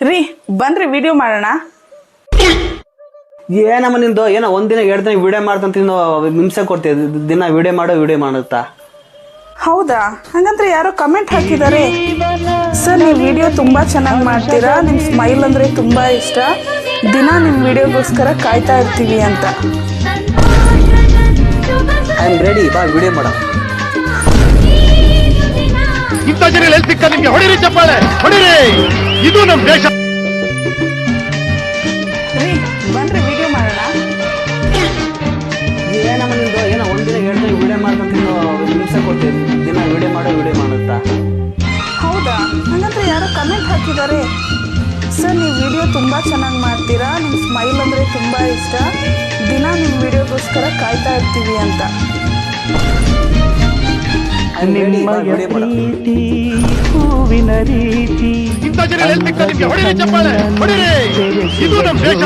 ರೀ ಬನ್ರಿ ವಿಡಿಯೋ ಮಾಡೋಣ. ಏನಮ್ಮ ನಿಂದು ಏನೋ ಒಂದಿನ ಎರಡು ದಿನ ವಿಡಿಯೋ ಮಾಡ್ತಂತ ನೀನು ಹಿಂಸೆ ಕೊಡ್ತೀಯ ದಿನ ವಿಡಿಯೋ ಮಾಡೋ ವಿಡಿಯೋ ಮಾಡುತ್ತಾ. ಹೌದಾ? ಹಂಗಂದ್ರೆ ಯಾರೋ ಕಮೆಂಟ್ ಹಾಕಿದ್ದಾರೆ ಸರ್ ನೀವು ವಿಡಿಯೋ ತುಂಬಾ ಚೆನ್ನಾಗಿ ಮಾಡ್ತೀರಾ? ನಿಮ್ ಸ್ಮೈಲ್ ಅಂದ್ರೆ ತುಂಬಾ ಇಷ್ಟ. ದಿನ ನಿಮ್ ವಿಡಿಯೋಗೋಸ್ಕರ ಕಾಯ್ತಾ ಇರ್ತೀವಿ ಅಂತ. ಐ ಆಮ್ ರೆಡಿ ಬಾ ವಿಡಿಯೋ ಮಾಡ. ಇಂಥ ಜನ ಎಲ್ಲಿ ಸಿಕ್ಕ ನಿಮ್ಗೆ? ಹೊಡಿರಿ ಚಪ್ಪಾಳೆ ಹೊಡಿರಿ! ಇದು ನಮ್ಮ ದೇಶ. ರೀ ಬನ್ರಿ ವಿಡಿಯೋ ಮಾಡೋಣ. ಏನಮ್ಮ ನಿಂದು ಏನೋ ಒಂದಿನ ದಿನ ವಿಡಿಯೋ ಮಾಡ್ತಂತ ನೀನು ಹಿಂಸೆ ಕೊಡ್ತೀಯ ದಿನ ವಿಡಿಯೋ ಮಾಡೋ ವಿಡಿಯೋ ಮಾಡುತ್ತಾ? ಹೌದಾ? ಹಂಗಂದ್ರೆ ಯಾರೋ ಕಮೆಂಟ್ ಹಾಕಿದ್ದಾರೆ ಸರ್ ನೀವು ವಿಡಿಯೋ ತುಂಬಾ ಚೆನ್ನಾಗಿ ಮಾಡ್ತೀರಾ? ನಿಮ್ ಸ್ಮೈಲ್ ಅಂದ್ರೆ ತುಂಬಾ ಇಷ್ಟ. ದಿನ ನಿಮ್ ವಿಡಿಯೋಗೋಸ್ಕರ ಕಾಯ್ತಾ ಇರ್ತೀವಿ ಅಂತ. ಹೂವಿನ ರೀತಿ? ರೆಡಿ ಬಾ ವಿಡಿಯೋ ಮಾಡ ಇಂಥ ಜನ ಎಲ್ಲಿ ಸಿಕ್ಕ ನಿಮ್ಗೆ ಹೊಡಿರಿ ಚಪ್ಪಾಳೆ ಹೊಡಿರಿ! ಇದು ನಮ್ ದೇಶ.